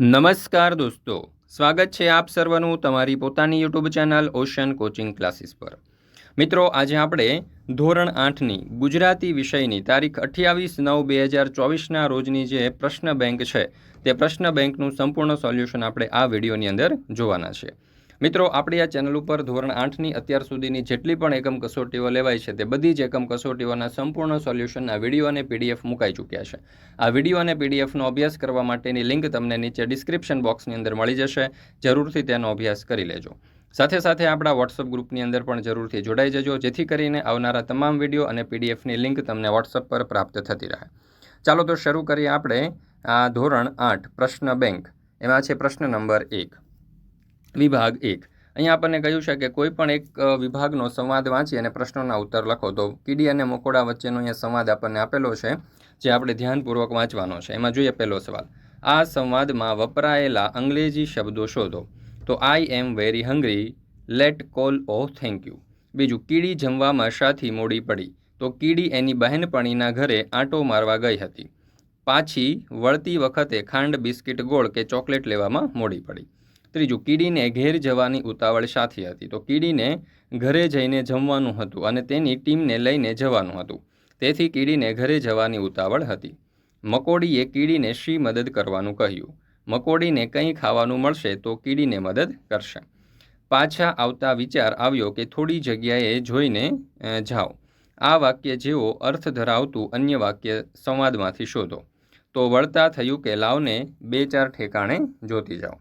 નમસ્કાર દોસ્તો. સ્વાગત છે આપ સર્વનું તમારી પોતાની YouTube channel ocean coaching classes પર. મિત્રો, આજે આપણે ધોરણ આઠની ગુજરાતી વિષયની તારીખ અઠ્યાવીસ નવ બે હજાર ચોવીસના રોજની જે પ્રશ્ન બેંક છે, તે પ્રશ્ન બેંકનું સંપૂર્ણ સોલ્યુશન આપણે આ વિડીયોની અંદર જોવાના છે. મિત્રો, આપણી આ ચેનલ ઉપર ધોરણ આઠની અત્યાર સુધીની જેટલી પણ એકમ કસોટીઓ લેવાય છે તે બધી જ એકમ કસોટીઓના સંપૂર્ણ સોલ્યુશનના વીડિયો અને પીડીએફ મુકાઈ ચૂક્યા છે. આ વીડિયો અને પીડીએફનો અભ્યાસ કરવા માટેની લિંક તમને નીચે ડિસ્ક્રિપ્શન બોક્સની અંદર મળી જશે. જરૂરથી તેનો અભ્યાસ કરી લેજો. સાથે સાથે આપણા વોટ્સઅપ ગ્રુપની અંદર પણ જરૂરથી જોડાઈ જજો, જેથી કરીને આવનારા તમામ વીડિયો અને પીડીએફની લિંક તમને વોટ્સઅપ પર પ્રાપ્ત થતી રહે. ચાલો તો શરૂ કરીએ આપણે આ ધોરણ આઠ, પ્રશ્ન બેંક. એમાં છે પ્રશ્ન નંબર એક. વિભાગ એક. અહીંયા આપણને કહ્યું છે કે કોઈ પણ એક વિભાગનો સંવાદ વાંચી અને પ્રશ્નોના ઉત્તર લખો. તો કીડી અને મકોડા વચ્ચેનો અહીંયા સંવાદ આપણને આપેલો છે, જે આપણે ધ્યાનપૂર્વક વાંચવાનો છે. એમાં જોઈએ પહેલો સવાલ. આ સંવાદમાં વપરાયેલા અંગ્રેજી શબ્દો શોધો. તો I am very hungry let call oh thank you બીજું, કીડી જમવામાં શાથી મોડી પડી. તો કીડી એની બહેનપણીના ઘરે આંટો મારવા ગઈ હતી. પાછી, વળતી વખતે ખાંડ, બિસ્કિટ ગોળ કે ચોકલેટ લેવામાં મોડી પડી. ત્રીજું, કીડીને ઘેર જવાની ઉતાવળ સાથી હતી. તો કીડીને ઘરે જઈને જમવાનું હતું અને તેની ટીમને લઈને જવાનું હતું. તેથી કીડીને ઘરે જવાની ઉતાવળ હતી. મકોડીએ કીડીને શી મદદ કરવાનું કહ્યું? મકોડીને કંઈ ખાવાનું મળશે તો કીડીને મદદ કરશે. પાછા આવતા વિચાર આવ્યો કે થોડી જગ્યાએ જોઈને જાઓ. આ વાક્ય જેવો અર્થ ધરાવતું અન્ય વાક્ય સંવાદમાંથી શોધો. તો વળતા થયું કે લાવને બે ચાર ઠેકાણે જોતી જાઓ.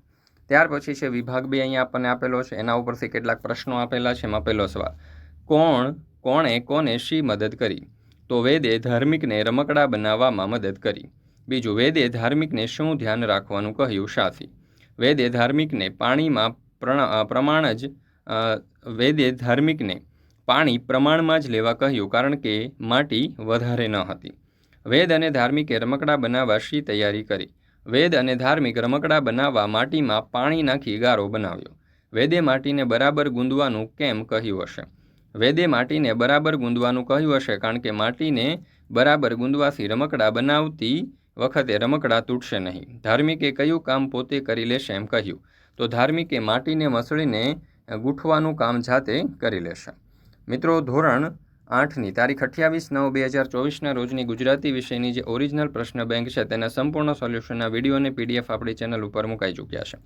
ત્યાર પછી છે, વિભાગ બે અહીંયા આપણને આપેલો છે. એના ઉપરથી કેટલાક પ્રશ્નો આપેલા છે, એમાં પહેલો સવાલ. કોણ, કોણે, કોને શી મદદ કરી? તો વેદે ધાર્મિકને રમકડા બનાવવામાં મદદ કરી. બીજું, વેદે ધાર્મિકને શું ધ્યાન રાખવાનું કહ્યું? શાથી વેદે ધાર્મિકને પાણીમાં પ્રણ- પ્રમાણ જ વેદે ધાર્મિકને પાણી પ્રમાણમાં જ લેવા કહ્યું, કારણ કે માટી વધારે ન હતી. વેદ અને ધાર્મિકે રમકડા બનાવવા શી તૈયારી કરી? વેદ અને ધાર્મિક રમકડા બનાવવા માટીમાં પાણી નાખી ગારો બનાવ્યો. વેદે માટીને બરાબર ગુંદવાનું કેમ કહ્યું હશે? વેદે માટીને બરાબર ગુંદવાનું કહ્યું હશે કારણ કે માટીને બરાબર ગુંદવાથી રમકડા બનાવતી વખતે રમકડા તૂટશે નહીં. ધાર્મિકે કયું કામ પોતે કરી લેશે એમ કહ્યું. તો ધાર્મિકે માટીને મસળીને ગૂંઠવાનું કામ જાતે કરી લેશે. મિત્રો, ધોરણ આઠની તારીખ અઠ્યાવીસ નવ બે હજાર ચોવીસના રોજની ગુજરાતી વિષયની જે ઓરિજિનલ પ્રશ્ન બેંક છે, તેના સંપૂર્ણ સોલ્યુશનના વીડિયો અને પીડીએફ આપણી ચેનલ ઉપર મુકાઈ ચૂક્યા છે.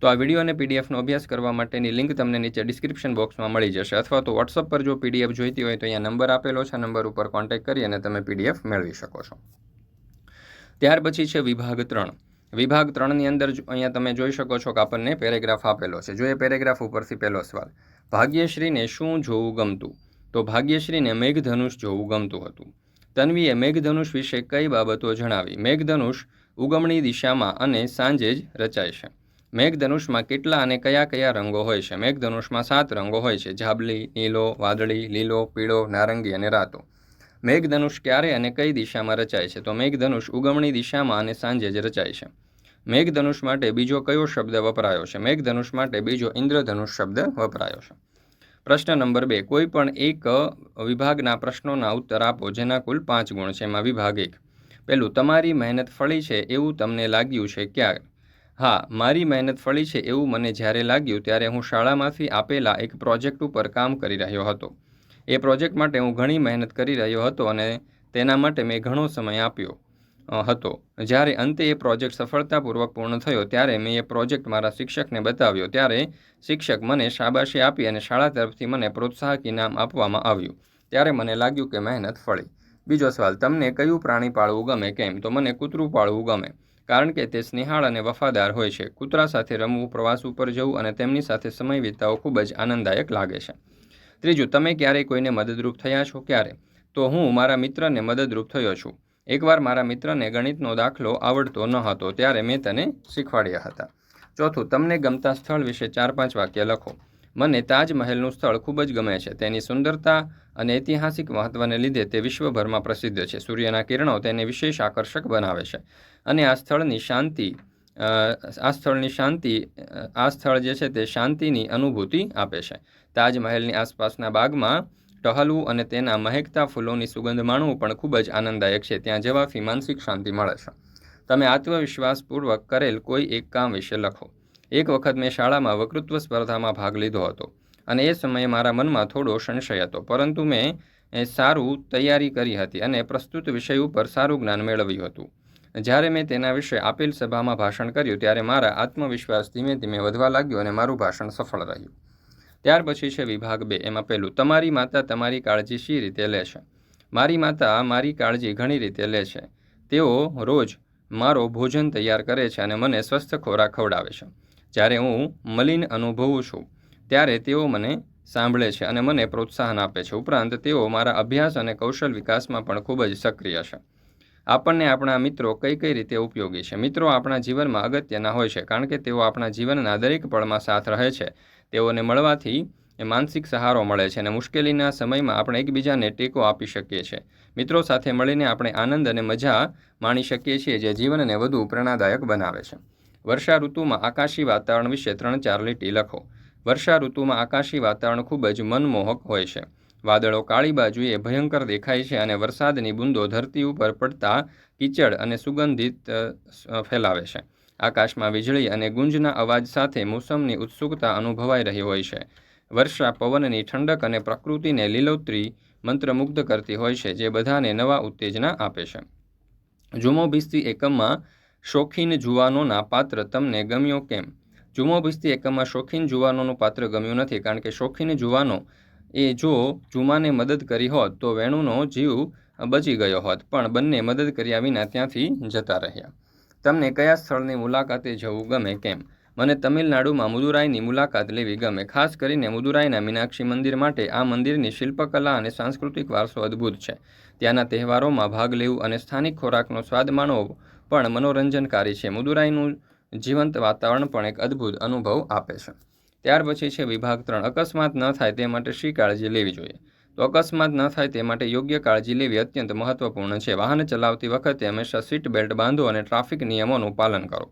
તો આ વીડિયો અને પીડીએફનો અભ્યાસ કરવા માટેની લિંક તમને નીચે ડિસ્ક્રિપ્શન બોક્સમાં મળી જશે. અથવા તો વોટ્સઅપ પર જો પીડીએફ જોઈતી હોય તો અહીંયા નંબર આપેલો છે. નંબર ઉપર કોન્ટેક્ટ કરી અને તમે પીડીએફ મેળવી શકો છો. ત્યાર પછી છે વિભાગ ત્રણ. વિભાગ ત્રણની અંદર અહીંયા તમે જોઈ શકો છો કે આપણને પેરેગ્રાફ આપેલો છે. જો એ પેરેગ્રાફ ઉપરથી પહેલો સવાલ. ભાગ્યશ્રીને શું જોવું ગમતું? તો ભાગ્યશ્રીને મેઘધનુષ જોવું ગમતું હતું. તન્વીએ મેઘધનુષ વિશે કઈ બાબતો જણાવી? મેઘધનુષ ઉગમણી દિશામાં અને સાંજે જ રચાય છે. મેઘધનુષમાં કેટલા અને કયા કયા રંગો હોય છે? મેઘધનુષમાં સાત રંગો હોય છે. જાબલી, નીલો, વાદળી, લીલો, પીળો, નારંગી અને રાતો. મેઘધનુષ ક્યારે અને કઈ દિશામાં રચાય છે? તો મેઘધનુષ ઉગમણી દિશામાં અને સાંજે જ રચાય છે. મેઘધનુષ માટે બીજો કયો શબ્દ વપરાયો છે? મેઘધનુષ માટે બીજો ઇન્દ્રધનુષ શબ્દ વપરાયો છે. પ્રશ્ન નંબર બે, કોઈ પણ એક વિભાગના પ્રશ્નોના ઉત્તર આપો, જેના કુલ પાંચ ગુણ છે. એમાં વિભાગ એક. પહેલું, તમારી મહેનત ફળી છે એવું તમને લાગ્યું છે ક્યાં હા, મારી મહેનત ફળી છે એવું મને જ્યારે લાગ્યું ત્યારે હું શાળામાંથી આપેલા એક પ્રોજેક્ટ ઉપર કામ કરી રહ્યો હતો. એ પ્રોજેક્ટ માટે હું ઘણી મહેનત કરી રહ્યો હતો અને તેના માટે મેં ઘણો સમય આપ્યો. હતો. જ્યારે અંતે એ પ્રોજેક્ટ સફળતાપૂર્વક પૂર્ણ થયો, ત્યારે મેં એ પ્રોજેક્ટ મારા શિક્ષકને બતાવ્યો. ત્યારે શિક્ષક મને શાબાશી આપી અને શાળા તરફથી મને પ્રોત્સાહક ઇનામ આપવામાં આવ્યું. ત્યારે મને લાગ્યું કે મહેનત ફળી. બીજો સવાલ, તમને કયું પ્રાણી પાળવું ગમે કેમ? તો મને કૂતરું પાળવું ગમે, કારણ કે તે સ્નેહાળ અને વફાદાર હોય છે. કૂતરા સાથે રમવું, પ્રવાસ ઉપર જવું અને તેમની સાથે સમય વિતાવવો ખૂબ જ આનંદદાયક લાગે છે. ત્રીજું, તમે ક્યારેય કોઈને મદદરૂપ થયા છો? ક્યારે? તો હું મારા મિત્રને મદદરૂપ થયો છું. એકવાર મારા મિત્રને ગણિતનો દાખલો આવડતો ન હતો ત્યારે મેં તેને શીખવાડ્યા હતા. ચોથું, તમને ગમતા સ્થળ વિશે ચાર પાંચ વાક્ય લખો. મને તાજમહેલનું સ્થળ ખૂબ જ ગમે છે. તેની સુંદરતા અને ઐતિહાસિક મહત્વને લીધે તે વિશ્વભરમાં પ્રસિદ્ધ છે. સૂર્યના કિરણો તેને વિશેષ આકર્ષક બનાવે છે. અને આ સ્થળની શાંતિ આ સ્થળની શાંતિ આ સ્થળ જે છે તે શાંતિની અનુભૂતિ આપે છે. તાજમહેલની આસપાસના બાગમાં ટહલવું અને તેના મહેકતા ફૂલોની સુગંધ માણવું પણ ખૂબ જ આનંદદાયક છે. ત્યાં જવાથી માનસિક શાંતિ મળે છે. તમે આત્મવિશ્વાસપૂર્વક કરેલ કોઈ એક કામ વિશે લખો. એક વખત મેં શાળામાં વક્તૃત્વ સ્પર્ધામાં ભાગ લીધો હતો અને એ સમયે મારા મનમાં થોડો સંશય હતો. પરંતુ મેં સારું તૈયારી કરી હતી અને પ્રસ્તુત વિષય ઉપર સારું જ્ઞાન મેળવ્યું હતું. જ્યારે મેં તેના વિશે આપેલ સભામાં ભાષણ કર્યું, ત્યારે મારા આત્મવિશ્વાસ ધીમે ધીમે વધવા લાગ્યો અને મારું ભાષણ સફળ રહ્યું. ત્યાર પછી છે વિભાગ બે. એમાં પહેલું, તમારી માતા તમારી કાળજી શી રીતે લે છે? મારી માતા મારી કાળજી ઘણી રીતે લે છે. તેઓ રોજ મારો ભોજન તૈયાર કરે છે અને મને સ્વસ્થ ખોરાક ખવડાવે છે. જ્યારે હું મલિન અનુભવું છું, ત્યારે તેઓ મને સાંભળે છે અને મને પ્રોત્સાહન આપે છે. ઉપરાંત, તેઓ મારા અભ્યાસ અને કૌશલ વિકાસમાં પણ ખૂબ જ સક્રિય છે. આપણને આપણા મિત્રો કઈ કઈ રીતે ઉપયોગી છે? મિત્રો આપણા જીવનમાં અગત્યના હોય છે, કારણ કે તેઓ આપણા જીવનના દરેક પળમાં સાથ રહે છે. તેઓને મળવાથી એ માનસિક સહારો મળે છે અને મુશ્કેલીના સમયમાં આપણે એકબીજાને ટેકો આપી શકીએ છીએ. મિત્રો સાથે મળીને આપણે આનંદ અને મજા માણી શકીએ છીએ જે જીવનને વધુ પ્રેરણાદાયક બનાવે છે. વર્ષા ઋતુમાં આકાશી વાતાવરણ વિશે ત્રણ ચાર લીટી લખો. વર્ષા ઋતુમાં આકાશી વાતાવરણ ખૂબ જ મનમોહક હોય છે. વાદળો કાળી બાજુએ ભયંકર દેખાય છે અને વરસાદની બૂંદો ધરતી ઉપર પડતા કીચડ અને સુગંધિત ફેલાવે છે. આકાશમાં વીજળી અને ગુંજના અવાજ સાથે મોસમની ઉત્સુકતા અનુભવાઈ રહી હોય છે. વર્ષા પવનની ઠંડક અને પ્રકૃતિને લીલોતરી મંત્રમુગ્ધ કરતી હોય છે, જે બધાને નવા ઉત્તેજના આપે છે. જુમો ભીસ્તી એકમમાં શોખીન જુવાનોના પાત્ર તમને ગમ્યો કેમ? જુમો ભીસ્તી એકમમાં શોખીન જુવાનોનું પાત્ર ગમ્યું નથી, કારણ કે શોખીન જુવાનો એ જો જુમાને મદદ કરી હોત, તો વેણુનો જીવ બચી ગયો હોત, પણ બંને મદદ કર્યા વિના ત્યાંથી જતા રહ્યા. તમને કયા સ્થળની મુલાકાતે જવું ગમે, કેમ? મને તમિલનાડુમાં મુદુરાઈની મુલાકાત લેવી ગમે, ખાસ કરીને મુદુરાઈના મીનાક્ષી મંદિર માટે આ મંદિરની શિલ્પકલા અને સાંસ્કૃતિક વારસો અદ્ભુત છે. ત્યાંના તહેવારોમાં ભાગ લેવું અને સ્થાનિક ખોરાકનો સ્વાદ માણવો પણ મનોરંજનકારી છે. મુદુરાઈનું જીવંત વાતાવરણ પણ એક અદ્ભુત અનુભવ આપે છે. ત્યાર પછી છે વિભાગ ત્રણ. અકસ્માત ન થાય તે માટે શી કાળજી લેવી જોઈએ? તો અકસ્માત ન થાય તે માટે યોગ્ય કાળજી લેવી અત્યંત મહત્વપૂર્ણ છે. વાહન ચલાવતી વખતે હંમેશા સીટ બેલ્ટ બાંધો અને ટ્રાફિક નિયમોનું પાલન કરો.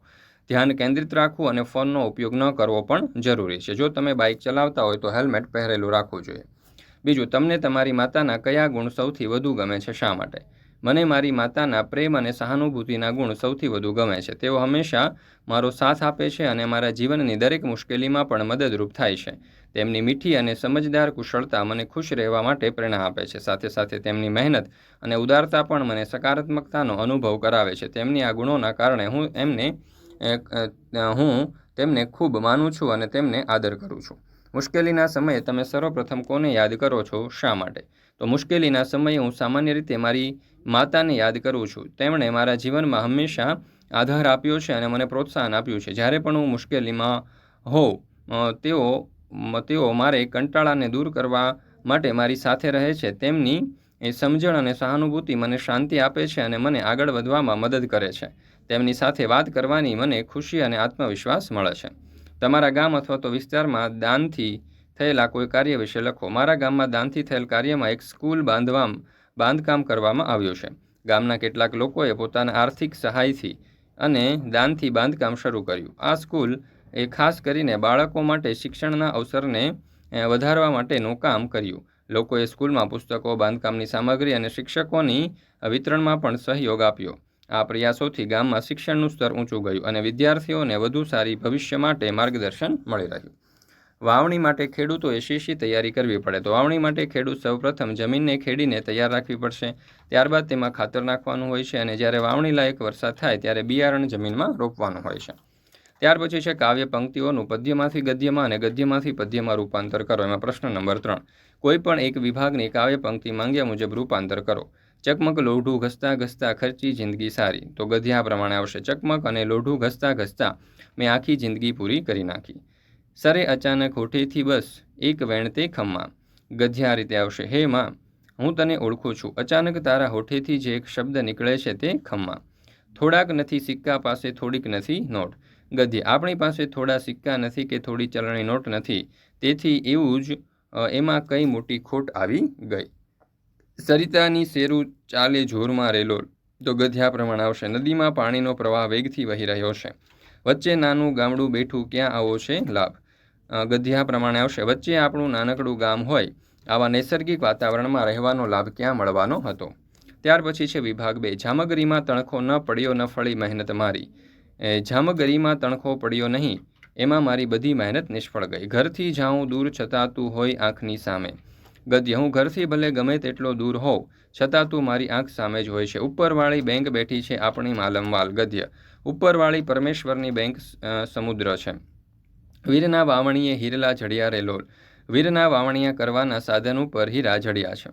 ધ્યાન કેન્દ્રિત રાખવું અને ફોનનો ઉપયોગ ન કરવો પણ જરૂરી છે. જો તમે બાઇક ચલાવતા હોય તો હેલ્મેટ પહેરેલું રાખવું જોઈએ. બીજું, તમને તમારી માતાના કયા ગુણ સૌથી વધુ ગમે છે? શા માટે? મને મારી માતાના પ્રેમ અને સહાનુભૂતિના ગુણ સૌથી વધુ ગમે છે. તેઓ હંમેશા મારો સાથ આપે છે અને મારા જીવનની દરેક મુશ્કેલીમાં પણ મદદરૂપ થાય છે. તેમની મીઠી અને સમજદાર કુશળતા મને ખુશ રહેવા માટે પ્રેરણા આપે છે. સાથે સાથે તેમની મહેનત અને ઉદારતા પણ મને સકારાત્મકતાનો અનુભવ કરાવે છે. તેમની આ ગુણોના કારણે હું એમને હું તેમને ખૂબ માનું છું અને તેમને આદર કરું છું. મુશ્કેલીના સમયે તમે સર્વપ્રથમ કોને યાદ કરો છો? શા માટે? તો મુશ્કેલીના સમયે હું સામાન્ય રીતે મારી માતાને યાદ કરું છું. તેમણે મારા જીવનમાં હંમેશા આધાર આપ્યો છે અને મને પ્રોત્સાહન આપ્યું છે. જ્યારે પણ હું મુશ્કેલીમાં હોઉં તેઓ તેઓ મારે કંટાળાને દૂર કરવા માટે મારી સાથે રહે છે. તેમની એ સમજણ અને સહાનુભૂતિ મને શાંતિ આપે છે અને મને આગળ વધવામાં મદદ કરે છે. તેમની સાથે વાત કરવાની મને ખુશી અને આત્મવિશ્વાસ મળે છે. તમારા ગામ અથવા તો વિસ્તારમાં દાનથી થયેલા કોઈ કાર્ય વિશે લખો. મારા ગામમાં દાનથી થયેલ કાર્યમાં એક સ્કૂલ બાંધવા બાંધકામ કરવામાં આવ્યું છે. ગામના કેટલાક લોકોએ પોતાના આર્થિક સહાયથી અને દાનથી બાંધકામ શરૂ કર્યું. આ સ્કૂલ એ ખાસ કરીને બાળકો માટે શિક્ષણના અવસરને વધારવા માટેનું કામ કર્યું. લોકોએ સ્કૂલમાં પુસ્તકો, બાંધકામની સામગ્રી અને શિક્ષકોની વિતરણમાં પણ સહયોગ આપ્યો. આ પ્રયાસોથી ગામમાં શિક્ષણનું સ્તર ઊંચું ગયું અને વિદ્યાર્થીઓને વધુ સારી ભવિષ્ય માટે માર્ગદર્શન મળી રહ્યું. વાવણી માટે ખેડૂતોએ શી શી તૈયારી કરવી પડે તો વાવણી માટે ખેડૂત સૌપ્રથમ જમીનને ખેડીને તૈયાર રાખવી પડશે. ત્યારબાદ તેમાં ખાતર નાખવાનું હોય છે અને જ્યારે વાવણી લાયક વરસાદ થાય ત્યારે બિયારણ જમીનમાં રોપવાનું હોય છે. ત્યાર પછી છે કાવ્ય પંક્તિઓનું પદ્યમાંથી ગદ્યમાં અને ગદ્યમાંથી પદ્યમાં રૂપાંતર કરો. એમાં પ્રશ્ન નંબર ત્રણ. કોઈ પણ એક વિભાગની કાવ્ય પંક્તિ માંગ્યા મુજબ રૂપાંતર કરો. ચકમક, લોઢું ઘસતા ઘસતા ખર્ચી જિંદગી સારી. તો ગધ્યા પ્રમાણે આવશે ચકમક અને લોઢું ઘસતા ઘસતા મેં આખી જિંદગી પૂરી કરી નાખી. સરે અચાનક હોઠેથી બસ, એક વેણતે ખમ્મા. ગધ્યા રીતે આવશે, હે માં, હું તને ઓળખું છું. અચાનક તારા હોઠેથી જે એક શબ્દ નીકળે છે તે ખમ્મા. થોડાક નથી સિક્કા પાસે થોડીક નથી નોટ. ગધ્ય, આપણી પાસે થોડા સિક્કા નથી કે થોડી ચલણી નોટ નથી. તેથી એવું જ એમાં કઈ મોટી ખોટ આવી ગઈ. સરિતાની શેરું ચાલે જોરમાં રેલો તો ગધ્યા પ્રમાણે આવશે. નદીમાં પાણીનો પ્રવાહ વેગથી વહી રહ્યો છે. વચ્ચે નાનું ગામડું બેઠું ક્યાં આવો છે? લાભ. ગધ્યા પ્રમાણે આવશે. વચ્ચે આપણું નાનકડું ગામ હોય, આવા નૈસર્ગિક વાતાવરણમાં રહેવાનો લાભ ક્યાં મળવાનો હતો? ત્યાર પછી છે વિભાગ બે. જામગરીમાં તણખો ન પડ્યો, ન ફળી મહેનત મારી. જામગરીમાં તણખો પડ્યો નહીં. એમાં મારી બધી મહેનત નિષ્ફળ ગઈ. ઘરથી જાઉં દૂર છતાં તું હોય આંખની સામે. ગદ્ય, હું ઘરથી ભલે ગમે તેટલો દૂર હોઉં, છતાં તું મારી આંખ સામે જ હોય છે. ઉપરવાળી બેંક બેઠી છે આપણી માલમવાલ. ગદ્ય, ઉપરવાળી પરમેશ્વરની બેંક સમુદ્ર છે. વીરના વાવણીએ હીરલા જડિયા રેલોલ વીરના વાવણીયા કરવાના સાધન ઉપર હીરા જડિયા છે.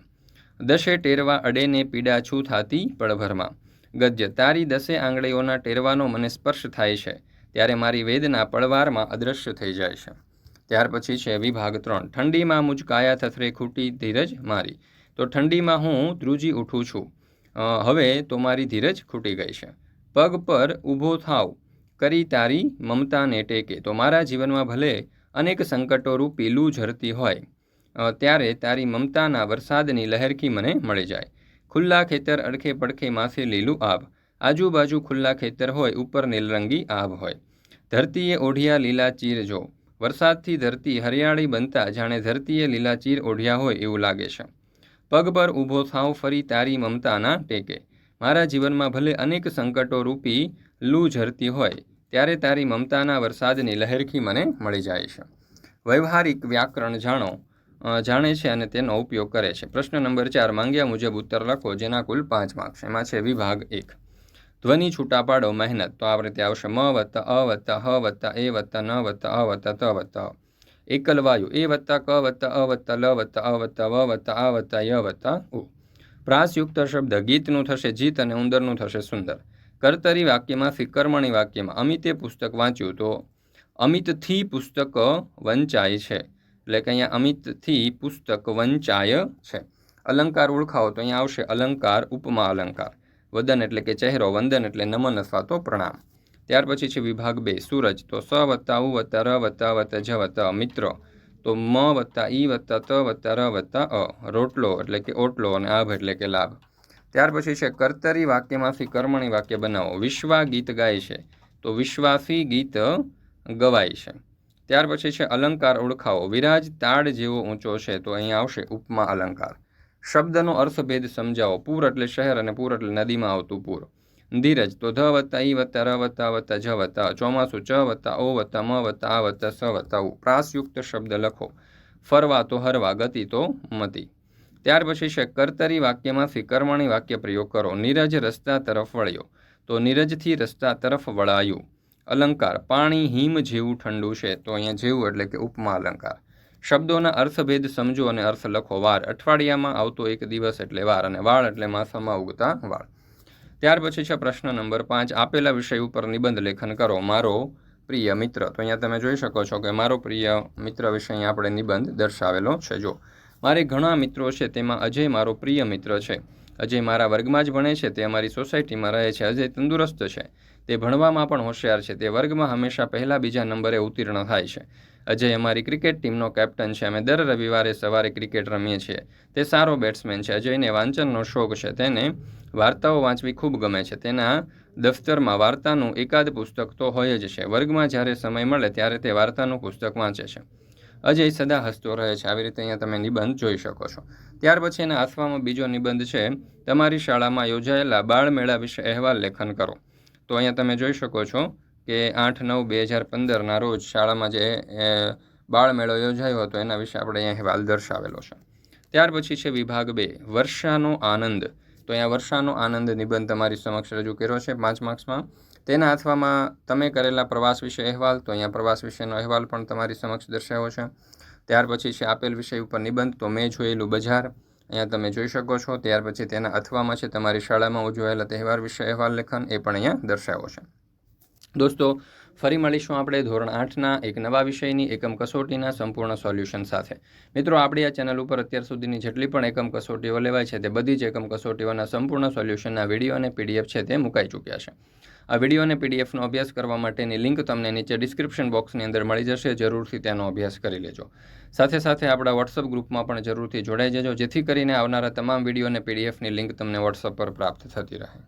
દશે ટેરવા અડેને પીડા છું થાતી પળભરમાં. ગદ્ય, તારી દસે આંગળીઓના ટેરવાનો મને સ્પર્શ થાય છે, ત્યારે મારી વેદના પળવારમાં અદૃશ્ય થઈ જાય છે. ત્યાર પછી છે વિભાગ ત્રણ. ઠંડીમાં મુજકાયા થથરે ખૂટી ધીરજ મારી. તો ઠંડીમાં હું ધ્રુજી ઉઠું છું. હવે તો મારી ધીરજ ખૂટી ગઈ છે. પગ પર ઊભો થાવ. કરી તારી મમતાને ટેકે. તો મારા જીવનમાં ભલે અનેક સંકટો પીલું ઝરતી હોય ત્યારે તારી મમતાના વરસાદની લહેરખી મને મળી જાય. ખુલ્લા ખેતર અડખે પડખે માથે લીલું આભ. આજુબાજુ ખુલ્લા ખેતર હોય, ઉપર નીલરંગી આભ હોય. ધરતીએ ઓઢિયા લીલા ચીર જો. વરસાદથી ધરતી હરિયાળી બનતા જાણે ધરતીએ લીલા ચીર ઓઢિયા હોય એવું લાગે છે. પગ પર ઊભો થાવ ફરી તારી મમતાના ટેકે. મારા જીવનમાં ભલે અનેક સંકટો રૂપી લૂ ઝરતી હોય, ત્યારે તારી મમતાના વરસાદની લહેરખી મને મળી જાય છે. વ્યવહારિક વ્યાકરણ જાણો જાણે છે અને તેનો ઉપયોગ કરે છે. પ્રશ્ન નંબર ચાર, માંગ્યા મુજબ ઉત્તર લખો, જેના કુલ પાંચ માર્ક્સ. એમાં છે વિભાગ એક. ધ્વનિ છૂટા પાડો મહેનત, તો આ રીતે આવશે મ વત્તા, અ વત્તા, હ વત્તા, એ વત્તા, ન વત્તા, અ વત્તા, ત વત્તા. એકલ વાયુ, એ વત્તા, ક વત્તા, અ વત્તા, લ વત્તા, અ વત્તા, વ વત્તા, આ વત્તા, ય વત્તા, ઉ. પ્રાસયુક્ત શબ્દ ગીતનું થશે જીત અને ઉંદરનું થશે સુંદર. કર્તરી વાક્યમાંથી કર્મણી વાક્યમાં, અમિતે પુસ્તક વાંચ્યું તો અમિતથી પુસ્તક વંચાય છે. એટલે કે અહીંયા અમિતથી પુસ્તક વંચાય છે. અલંકાર ઓળખાવો તો અહીંયા આવશે અલંકાર, ઉપમા અલંકાર. વદન એટલે કે ચહેરો, વંદન એટલે નમન અથવા તો પ્રણામ. ત્યાર પછી છે વિભાગ બે, સૂરજ. તો સ વત્તા ઉ વત્તા ર વત્તા વત્તા જ વત્તા મિત્ર. તો મ વત્તા ઈ વત્તા ત વત્તા ર વત્તા અ. રોટલો એટલે કે ઓટલો અને આભ એટલે કે લાભ. ત્યાર પછી છે કર્તરી વાક્યમાંથી કર્મણી વાક્ય બનાવો. વિશ્વા ગીત ગાય છે. તો વિશ્વાસી ગીત ગવાય છે. ત્યાર પછી છે અલંકાર ઓળખાવો. વિરાજ તાડ જેવો ઊંચો છે. તો અહીં આવશે ઉપમા અલંકાર. શબ્દનો અર્થભેદ સમજાવો. પૂર એટલે શહેર અને પૂર એટલે નદીમાં આવતું પૂર. ધીરજ, તો ધ વત્તા, ઈ વત્તા, ર વત્તા વત્તા, જ વત્તા, ચોમાસું, ચ વત્તા, ઓ વત્તા, મ વત્તા, આ વત્તા, સ વત્તા, ઉ. પ્રાસયુક્ત શબ્દ લખો. ફરવા તો હરવા, ગતિ તો મતી. ત્યાર પછી છે કર્તરી વાક્યમાંથી કર્મણી વાક્ય પ્રયોગ કરો. નીરજ રસ્તા તરફ વળ્યો. તો નીરજથી રસ્તા તરફ વળાયું. અલંકાર, પાણી, હિમ જેવું ઠંડુ છે. તો અહીંયા જેવું એટલે કે ઉપમા અલંકાર. શબ્દોના અર્થભેદ સમજો અને અર્થ લખો. વાર અઠવાડિયામાં આવતો એક દિવસ એટલે વાર અને વાળ એટલે માસામાં ઉગતા વાળ. ત્યાર પછી છે પ્રશ્ન નંબર પાંચ. આપેલા વિષય ઉપર નિબંધ લેખન કરો. મારો પ્રિય મિત્ર. તો અહીંયા તમે જોઈ શકો છો કે મારો પ્રિય મિત્ર વિશે અહીંયા આપણે નિબંધ દર્શાવેલો છે. જો, મારે ઘણા મિત્રો છે, તેમાં અજય મારો પ્રિય મિત્ર છે. અજય મારા વર્ગમાં જ ભણે છે, તે અમારી સોસાયટીમાં રહે છે. અજય તંદુરસ્ત છે. તે ભણવામાં પણ હોશિયાર છે. તે વર્ગમાં હંમેશા પહેલા બીજા નંબરે ઉત્તીર્ણ થાય છે. અજય અમારી ક્રિકેટ ટીમનો કેપ્ટન છે. અમે દર રવિવારે સવારે ક્રિકેટ રમીએ છીએ. તે સારો બેટ્સમેન છે. અજયને વાંચનનો શોખ છે. તેને વાર્તાઓ વાંચવી ખૂબ ગમે છે. તેના દફતરમાં વાર્તાનું એકાદ પુસ્તક તો હોય જ છે. વર્ગમાં જ્યારે સમય મળે ત્યારે તે વાર્તાનું પુસ્તક વાંચે છે. અજય સદા હસતો રહે છે. આવી રીતે અહીંયા તમે નિબંધ જોઈ શકો છો. ત્યાર પછી એના હાથવામાં બીજો નિબંધ છે. તમારી શાળામાં યોજાયેલા બાળમેળા વિશે અહેવાલ લેખન કરો. તો અહીંયા તમે જોઈ શકો છો. કે આઠ નવ બે હજાર પંદરના રોજ શાળામાં જે બાળ બાળમેળો યોજાયો હતો, એના વિશે આપણે અહીંયા અહેવાલ દર્શાવેલો છે. ત્યાર પછી છે વિભાગ બે, વર્ષાનો આનંદ. તો અહીંયા વર્ષાનો આનંદ નિબંધ તમારી સમક્ષ રજૂ કર્યો છે પાંચ માર્ક્સમાં. તેના અથવામાં તમે કરેલા પ્રવાસ વિશે અહેવાલ, તો અહીંયા પ્રવાસ વિશેનો અહેવાલ પણ તમારી સમક્ષ દર્શાવ્યો છે. ત્યાર પછી છે આપેલ વિષય ઉપર નિબંધ, તો મેં જોયેલું બજાર. અહીંયા તમે જોઈ શકો છો. ત્યાર પછી તેના અથવામાં છે તમારી શાળામાં ઉજવાયેલા તહેવાર વિશે અહેવાલ, લેખન, એ પણ અહીંયા દર્શાવ્યો છે. દોસ્તો, ફરી મળીશું આપણે ધોરણ આઠના એક નવા વિષયની એકમ કસોટીના સંપૂર્ણ સોલ્યુશન સાથે. મિત્રો, આપણી આ ચેનલ ઉપર અત્યાર સુધીની જેટલી પણ એકમ કસોટીઓ લેવાય છે, તે બધી જ એકમ કસોટીઓના સંપૂર્ણ સોલ્યુશનના વીડિયો અને પીડીએફ છે તે મુકાઈ ચૂક્યા છે. આ વીડિયો અને પીડીએફનો અભ્યાસ કરવા માટેની લિંક તમને નીચે ડિસ્ક્રિપ્શન બોક્સની અંદર મળી જશે, જરૂરથી તેનો અભ્યાસ કરી લેજો. સાથે સાથે આપણા વોટ્સઅપ ગ્રુપમાં પણ જરૂરથી જોડાઈ જજો, જેથી કરીને આવનારા તમામ વીડિયો અને પીડીએફની લિંક તમને વોટ્સઅપ પર પ્રાપ્ત થતી રહે.